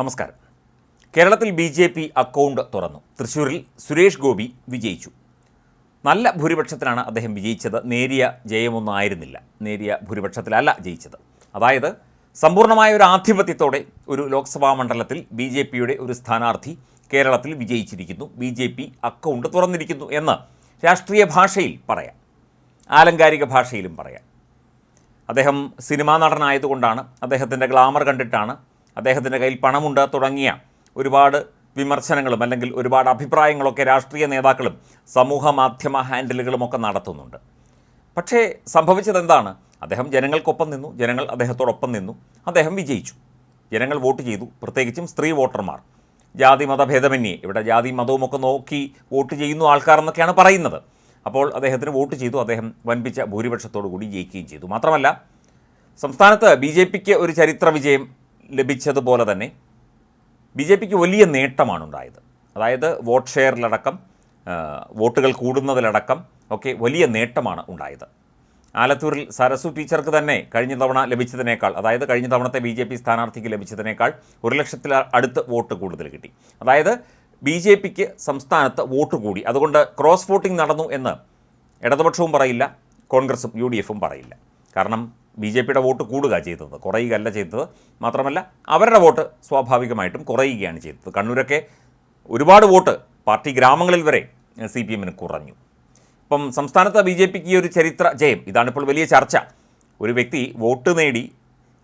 നമസ്കാരം. കേരളത്തിൽ B J P account തുറന്നു. തൃശ്ശൂരിൽ സുരേഷ് ഗോപി വിജയിച്ചു. നല്ല ഭൂരിപക്ഷത്തിലാണ് അദ്ദേഹം വിജയിച്ചത്. നേരിയ ജയമൊന്നും ആയിരുന്നില്ല. നേരിയ ഭൂരിപക്ഷത്തിലല്ല ജയിച്ചത്. അതായത് സമ്പൂർണമായ ഒരു ആധിപത്യത്തോടെ ഒരു ലോക്സഭാ മണ്ഡലത്തിൽ ബി ജെ പിയുടെ ഒരു സ്ഥാനാർത്ഥി കേരളത്തിൽ വിജയിച്ചിരിക്കുന്നു. ബി ജെ പി അക്കൗണ്ട് തുറന്നിരിക്കുന്നു എന്ന് രാഷ്ട്രീയ ഭാഷയിൽ പറയാം. ആലങ്കാരിക ഭാഷയിലും പറയാം. അദ്ദേഹം സിനിമാ നടനായതുകൊണ്ടാണ് അദ്ദേഹത്തിന്റെ ഗ്ലാമർ കണ്ടിട്ടാണ് അദ്ദേഹത്തിന്റെ കയ്യിൽ പണമുണ്ട് തുടങ്ങിയ ഒരുപാട് വിമർശനങ്ങളും അല്ലെങ്കിൽ ഒരുപാട് അഭിപ്രായങ്ങളൊക്കെ രാഷ്ട്രീയ നേതാക്കളും സമൂഹ മാധ്യമ ഹാൻഡിലുകളുമൊക്കെ നടത്തുന്നുണ്ട്. പക്ഷേ സംഭവിച്ചത് എന്താണ് അദ്ദേഹം ജനങ്ങൾക്കൊപ്പം നിന്നു. ജനങ്ങൾ അദ്ദേഹത്തോടൊപ്പം നിന്നു. അദ്ദേഹം വിജയിച്ചു. ജനങ്ങൾ വോട്ട് ചെയ്തു. പ്രത്യേകിച്ചും സ്ത്രീ വോട്ടർമാർ. ജാതി മതഭേദമന്യേ ഇവിടെ ജാതി മതവും ഒക്കെ നോക്കി വോട്ട് ചെയ്യുന്നു ആൾക്കാർ എന്നൊക്കെയാണ് പറയുന്നത്. അപ്പോൾ അദ്ദേഹത്തിന് വോട്ട് ചെയ്തു. അദ്ദേഹം വൻപിച്ച ഭൂരിപക്ഷത്തോടു കൂടി ജയിക്കുകയും ചെയ്തു. മാത്രമല്ല സംസ്ഥാനത്ത് ബി ജെ പിക്ക് ഒരു ചരിത്ര വിജയം ലഭിച്ചതുപോലെ തന്നെ ബി ജെ പിക്ക് വലിയ നേട്ടമാണ് ഉണ്ടായത് അതായത് വോട്ട് ഷെയറിലടക്കം വോട്ടുകൾ കൂടുന്നതിലടക്കം ഒക്കെ വലിയ നേട്ടമാണ് ഉണ്ടായത്. ആലത്തൂരിൽ സരസു ടീച്ചർക്ക് തന്നെ കഴിഞ്ഞ തവണ ലഭിച്ചതിനേക്കാൾ അതായത് കഴിഞ്ഞ തവണത്തെ ബി ജെ പി സ്ഥാനാർത്ഥിക്ക് ലഭിച്ചതിനേക്കാൾ ഒരു ലക്ഷത്തിൽ അടുത്ത് വോട്ട് കൂടുതൽ കിട്ടി. അതായത് ബി ജെ പിക്ക് സംസ്ഥാനത്ത് വോട്ട് കൂടി. അതുകൊണ്ട് ക്രോസ് വോട്ടിംഗ് നടന്നു എന്ന് ഇടതുപക്ഷവും പറയില്ല കോൺഗ്രസും യു ഡി എഫും പറയില്ല. കാരണം ബി ജെ പിയുടെ വോട്ട് കൂടുക ചെയ്തത് കുറയുകയല്ല ചെയ്തത്. മാത്രമല്ല അവരുടെ വോട്ട് സ്വാഭാവികമായിട്ടും കുറയുകയാണ് ചെയ്തത്. കണ്ണൂരൊക്കെ ഒരുപാട് വോട്ട് പാർട്ടി ഗ്രാമങ്ങളിൽ വരെ സി പി എമ്മിന് കുറഞ്ഞു. ഇപ്പം സംസ്ഥാനത്ത് ബി ജെ പിക്ക് ഈ ഒരു ചരിത്ര ജയം ഇതാണിപ്പോൾ വലിയ ചർച്ച. ഒരു വ്യക്തി വോട്ട് നേടി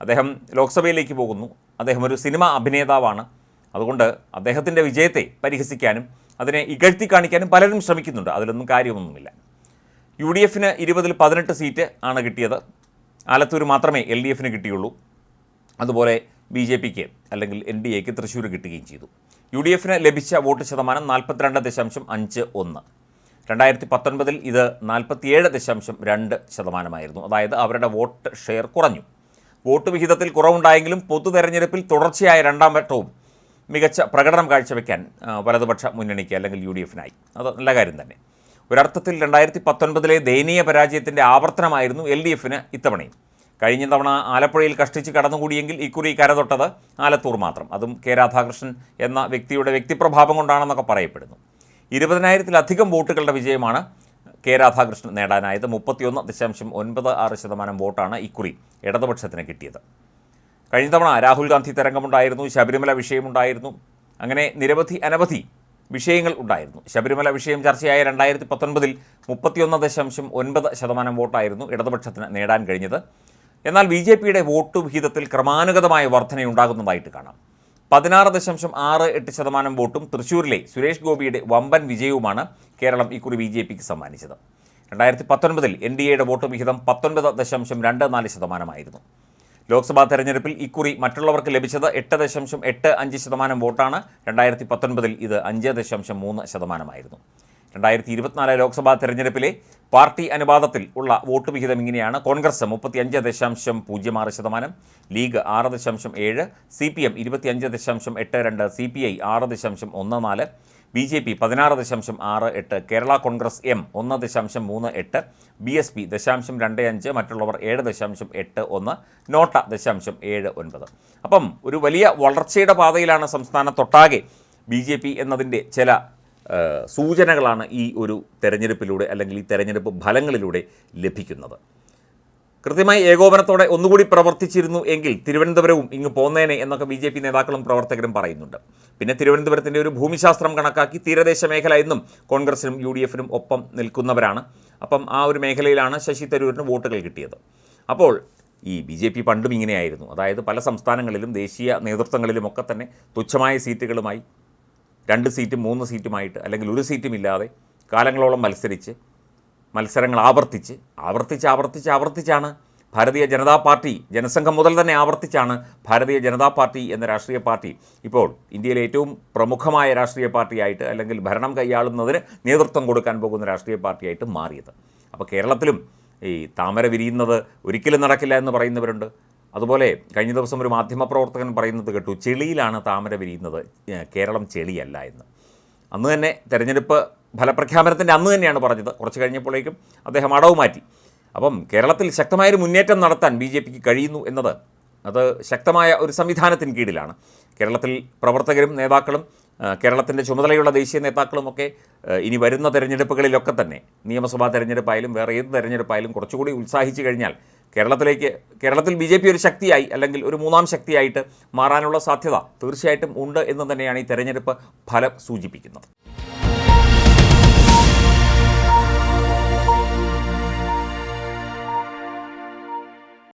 അദ്ദേഹം ലോക്സഭയിലേക്ക് പോകുന്നു. അദ്ദേഹം ഒരു സിനിമ അഭിനേതാവാണ്. അതുകൊണ്ട് അദ്ദേഹത്തിന്റെ വിജയത്തെ പരിഹസിക്കാനും അതിനെ ഇകഴ്ത്തി കാണിക്കാനും പലരും ശ്രമിക്കുന്നുണ്ട്. അതിലൊന്നും കാര്യമൊന്നുമില്ല. യു ഡി എഫിന് ഇരുപതിൽ പതിനെട്ട് സീറ്റ് ആണ് കിട്ടിയത്. ആലത്തൂർ മാത്രമേ എൽ ഡി എഫിന് കിട്ടിയുള്ളൂ. അതുപോലെ ബി ജെ പിക്ക് അല്ലെങ്കിൽ എൻ ഡി എക്ക് തൃശ്ശൂർ കിട്ടുകയും ചെയ്തു. യു ഡി എഫിന് ലഭിച്ച വോട്ട് ശതമാനം നാൽപ്പത്തിരണ്ട് ദശാംശം അഞ്ച് ഒന്ന്. രണ്ടായിരത്തി പത്തൊൻപതിൽ ഇത് നാൽപ്പത്തിയേഴ് ദശാംശം രണ്ട് ശതമാനമായിരുന്നു. അതായത് അവരുടെ വോട്ട് ഷെയർ കുറഞ്ഞു. വോട്ട് വിഹിതത്തിൽ കുറവുണ്ടായെങ്കിലും പൊതു തെരഞ്ഞെടുപ്പിൽ തുടർച്ചയായ രണ്ടാം വട്ടവും മികച്ച പ്രകടനം കാഴ്ചവെക്കാൻ വലതുപക്ഷ മുന്നണിക്ക് അല്ലെങ്കിൽ യു ഡി എഫിനായി. അത് നല്ല കാര്യം തന്നെ. ഒരർത്ഥത്തിൽ രണ്ടായിരത്തി പത്തൊൻപതിലെ ദയനീയ പരാജയത്തിന്റെ ആവർത്തനമായിരുന്നു എൽ ഡി എഫിന് ഇത്തവണയും. കഴിഞ്ഞ തവണ ആലപ്പുഴയിൽ കഷ്ടിച്ച് കടന്നുകൂടിയെങ്കിൽ ഇക്കുറി കരതൊട്ടത് ആലത്തൂർ മാത്രം. അതും കെ രാധാകൃഷ്ണൻ എന്ന വ്യക്തിയുടെ വ്യക്തിപ്രഭാവം കൊണ്ടാണെന്നൊക്കെ പറയപ്പെടുന്നു. ഇരുപതിനായിരത്തിലധികം വോട്ടുകളുടെ വിജയമാണ് കെ രാധാകൃഷ്ണൻ നേടാനായത്. മുപ്പത്തിയൊന്ന് ദശാംശം ഒൻപത് ആറ് ശതമാനം വോട്ടാണ് ഇക്കുറി ഇടതുപക്ഷത്തിന് കിട്ടിയത്. കഴിഞ്ഞ തവണ രാഹുൽ ഗാന്ധി തരംഗമുണ്ടായിരുന്നു ശബരിമല വിഷയമുണ്ടായിരുന്നു. അങ്ങനെ നിരവധി അനവധി വിഷയങ്ങൾ ഉണ്ടായിരുന്നു. ശബരിമല വിഷയം ചർച്ചയായ രണ്ടായിരത്തി പത്തൊൻപതിൽ മുപ്പത്തിയൊന്ന് ദശാംശം ഒൻപത് ശതമാനം വോട്ടായിരുന്നു ഇടതുപക്ഷത്തിന് നേടാൻ കഴിഞ്ഞത്. എന്നാൽ ബി ജെ പിയുടെ വോട്ട് വിഹിതത്തിൽ ക്രമാനുഗതമായ വർധനയുണ്ടാകുന്നതായിട്ട് കാണാം. പതിനാറ് ദശാംശം ആറ് എട്ട് ശതമാനം വോട്ടും തൃശ്ശൂരിലെ സുരേഷ് ഗോപിയുടെ വമ്പൻ വിജയവുമാണ് കേരളം ഇക്കുറി ബി ജെ പിക്ക് സമ്മാനിച്ചത്. രണ്ടായിരത്തി പത്തൊൻപതിൽ എൻ ഡി എയുടെ വോട്ട് വിഹിതം പത്തൊൻപത് ദശാംശം രണ്ട് നാല് ശതമാനമായിരുന്നു. ലോക്സഭാ തെരഞ്ഞെടുപ്പിൽ ഇക്കുറി മറ്റുള്ളവർക്ക് ലഭിച്ചത് എട്ട് ദശാംശം എട്ട് അഞ്ച് ശതമാനം വോട്ടാണ്. രണ്ടായിരത്തി പത്തൊൻപതിൽ ഇത് അഞ്ച് ദശാംശം മൂന്ന് ശതമാനമായിരുന്നു. രണ്ടായിരത്തി ഇരുപത്തിനാല് ലോക്സഭാ തെരഞ്ഞെടുപ്പിലെ പാർട്ടി അനുപാതത്തിൽ ഉള്ള വോട്ട് വിഹിതം ഇങ്ങനെയാണ്. കോൺഗ്രസ് മുപ്പത്തിയഞ്ച് ദശാംശം പൂജ്യം ആറ് ശതമാനം ലീഗ് ആറ് ദശാംശം ഏഴ് സി പി എം ഇരുപത്തിയഞ്ച് ദശാംശം എട്ട് രണ്ട് സി പി ഐ ആറ് ദശാംശം ഒന്ന് നാല് ബി ജെ പി പതിനാറ് ദശാംശം ആറ് എട്ട് കേരള കോൺഗ്രസ് എം ഒന്ന് ദശാംശം മൂന്ന് എട്ട് ബി എസ് പി ദശാംശം രണ്ട് അഞ്ച് മറ്റുള്ളവർ ഏഴ് ദശാംശം എട്ട് ഒന്ന് നോട്ട ദശാംശം ഏഴ് ഒൻപത്. അപ്പം ഒരു വലിയ വളർച്ചയുടെ പാതയിലാണ് സംസ്ഥാനത്തൊട്ടാകെ ബി ജെ പി എന്നതിന്റെ ചില സൂചനകളാണ് ഈ ഒരു തെരഞ്ഞെടുപ്പിലൂടെ അല്ലെങ്കിൽ ഈ തെരഞ്ഞെടുപ്പ് ഫലങ്ങളിലൂടെ ലഭിക്കുന്നത്. കൃത്യമായി ഏകോപനത്തോടെ ഒന്നുകൂടി പ്രവർത്തിച്ചിരുന്നു എങ്കിൽ തിരുവനന്തപുരവും ഇങ്ങ് പോന്നേനെ എന്നൊക്കെ ബി ജെ പി നേതാക്കളും പ്രവർത്തകരും പറയുന്നുണ്ട്. പിന്നെ തിരുവനന്തപുരത്തിന്റെ ഒരു ഭൂമിശാസ്ത്രം കണക്കാക്കി തീരദേശ മേഖല എന്നും കോൺഗ്രസിനും യു ഡി എഫിനും ഒപ്പം നിൽക്കുന്നവരാണ്. അപ്പം ആ ഒരു മേഖലയിലാണ് ശശി തരൂരിന് വോട്ടുകൾ കിട്ടിയത്. അപ്പോൾ ഈ ബി ജെ പി പണ്ടും ഇങ്ങനെയായിരുന്നു. അതായത് പല സംസ്ഥാനങ്ങളിലും ദേശീയ നേതൃത്വങ്ങളിലുമൊക്കെ തന്നെ തുച്ഛമായ സീറ്റുകളുമായി രണ്ട് സീറ്റും മൂന്ന് സീറ്റുമായിട്ട് അല്ലെങ്കിൽ ഒരു സീറ്റുമില്ലാതെ കാലങ്ങളോളം മത്സരിച്ച് മത്സരങ്ങൾ ആവർത്തിച്ച് ആവർത്തിച്ച് ആവർത്തിച്ച് ആവർത്തിച്ചാണ് ഭാരതീയ ജനതാ പാർട്ടി ജനസംഘം മുതൽ തന്നെ ആവർത്തിച്ചാണ് ഭാരതീയ ജനതാ പാർട്ടി എന്ന രാഷ്ട്രീയ പാർട്ടി ഇപ്പോൾ ഇന്ത്യയിലെ ഏറ്റവും പ്രമുഖമായ രാഷ്ട്രീയ പാർട്ടിയായിട്ട് അല്ലെങ്കിൽ ഭരണം കൈയാളുന്നതിന് നേതൃത്വം കൊടുക്കാൻ പോകുന്ന രാഷ്ട്രീയ പാർട്ടിയായിട്ട് മാറിയത്. അപ്പോൾ കേരളത്തിലും ഈ താമര വിരിയുന്നത് ഒരിക്കലും നടക്കില്ല എന്ന് പറയുന്നവരുണ്ട്. അതുപോലെ കഴിഞ്ഞ ദിവസം ഒരു മാധ്യമപ്രവർത്തകൻ പറയുന്നത് കേട്ടു ചെളിയിലാണ് താമര വിരിയുന്നത് കേരളം ചെളിയല്ല എന്ന്. അന്ന് തന്നെ തെരഞ്ഞെടുപ്പ് ഫലപ്രഖ്യാപനത്തിന്റെ അന്ന് തന്നെയാണ് പറഞ്ഞത്. കുറച്ച് കഴിഞ്ഞപ്പോഴേക്കും അദ്ദേഹം അടവ് മാറ്റി. അപ്പം കേരളത്തിൽ ശക്തമായൊരു മുന്നേറ്റം നടത്താൻ ബി ജെ പിക്ക് കഴിയുന്നു എന്നത് അത് ശക്തമായ ഒരു സംവിധാനത്തിന് കീഴിലാണ്. കേരളത്തിൽ പ്രവർത്തകരും നേതാക്കളും കേരളത്തിന്റെ ചുമതലയുള്ള ദേശീയ നേതാക്കളുമൊക്കെ ഇനി വരുന്ന തെരഞ്ഞെടുപ്പുകളിലൊക്കെ തന്നെ നിയമസഭാ തെരഞ്ഞെടുപ്പായാലും വേറെ ഏത് തെരഞ്ഞെടുപ്പായാലും കുറച്ചുകൂടി ഉത്സാഹിച്ചു കഴിഞ്ഞാൽ കേരളത്തിലേക്ക് കേരളത്തിൽ ബി ജെ പി ഒരു ശക്തിയായി അല്ലെങ്കിൽ ഒരു മൂന്നാം ശക്തിയായിട്ട് മാറാനുള്ള സാധ്യത തീർച്ചയായിട്ടും ഉണ്ട് എന്ന് തന്നെയാണ് ഈ തെരഞ്ഞെടുപ്പ് ഫലം സൂചിപ്പിക്കുന്നത്.